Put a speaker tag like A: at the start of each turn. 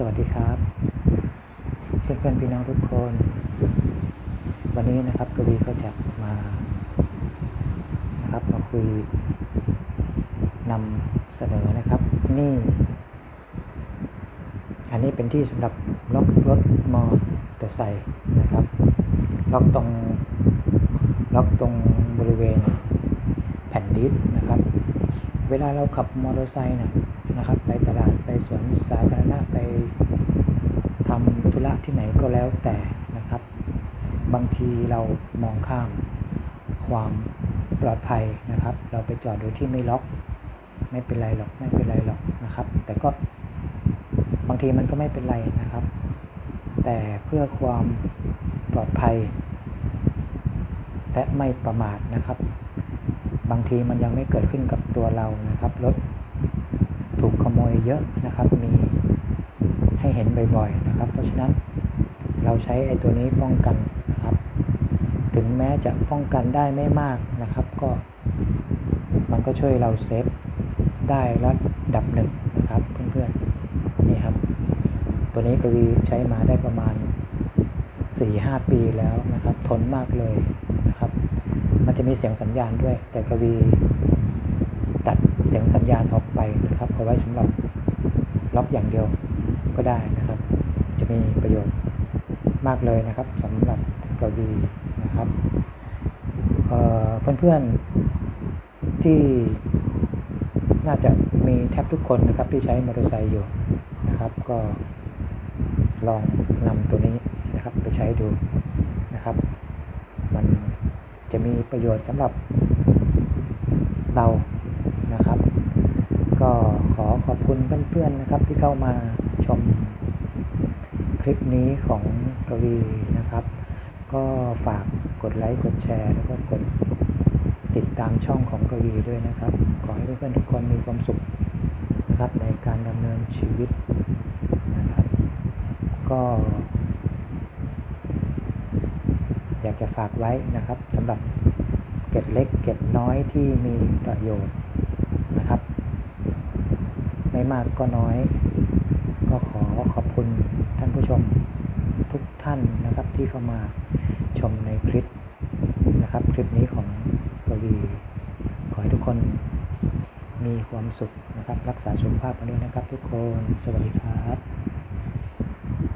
A: สวัสดีครับเพื่อนๆพี่น้องทุกคน วันนี้นะครับกวีก็จะมานะครับมาคุยนำเสนอนะครับ นี่ อันนี้เป็นที่สำหรับล็อกรถมอเตอร์ไซค์นะครับ ล็อกตรงล็อกตรงบริเวณแผ่นดิสนะครับ เวลาเราขับมอเตอร์ไซค์นะนะครับ ไปตลาดไปสวนสาธารณะ ที่ไหนก็แล้วแต่นะครับ บางทีเรามองข้ามความปลอดภัยนะครับ เราไปจอดโดยที่ไม่ล็อก ไม่เป็นไรหรอกไม่เป็นไรหรอกนะครับ แต่ก็บางทีมันก็ไม่เป็นไรนะครับ แต่เพื่อความปลอดภัย และไม่ประมาทนะครับ บางทีมันยังไม่เกิดขึ้นกับตัวเรานะครับรถถูกขโมยเยอะนะครับ มีให้เห็นบ่อยๆนะครับ เพราะฉะนั้น เราใช้ไอ้ตัวนี้ป้องกันนะครับ ถึงแม้จะป้องกันได้ไม่มากนะครับ ก็มันก็ช่วยเราเซฟได้ระดับหนึ่งนะครับเพื่อนๆนี่ครับ ตัวนี้กวีใช้มาได้ประมาณ 4-5 ปีแล้วนะครับ ทนมากเลยนะครับ มันจะมีเสียงสัญญาณด้วย แต่กวีตัดเสียงสัญญาณออกไปนะครับเอาไว้สำหรับล็อกอย่างเดียวก็ได้นะครับ จะมีประโยชน์ มากเลยนะครับสำหรับกวีนะครับเพื่อนๆที่น่าจะมีแทบทุกคนนะครับที่ใช้มอเตอร์ไซค์อยู่นะครับ ก็ลองนำตัวนี้นะครับไปใช้ดูนะครับ มันจะมีประโยชน์สำหรับเรานะครับ ก็ขอขอบคุณเพื่อนๆนะครับที่เข้ามาชมคลิปนี้ของ กวีนะครับ ก็ฝากกดไลค์กดแชร์ แล้วก็กดติดตามช่องของกวีด้วยนะครับ ขอให้เพื่อนๆทุกคนมีความสุขนะครับในการดำเนินชีวิตนะครับ ก็ อยากจะฝากไว้นะครับสำหรับเก็ดเล็กเก็ดน้อยที่มีประโยชน์นะครับ ไม่มากก็น้อย ก็ขอขอบคุณท่านผู้ชมทุกท่านนะครับ ที่เข้ามาชมในคลิปนะครับ คลิปนี้ของกวี ขอให้ทุกคนมีความสุขนะครับ รักษาสุขภาพกันด้วยนะครับทุกคน สวัสดีครับ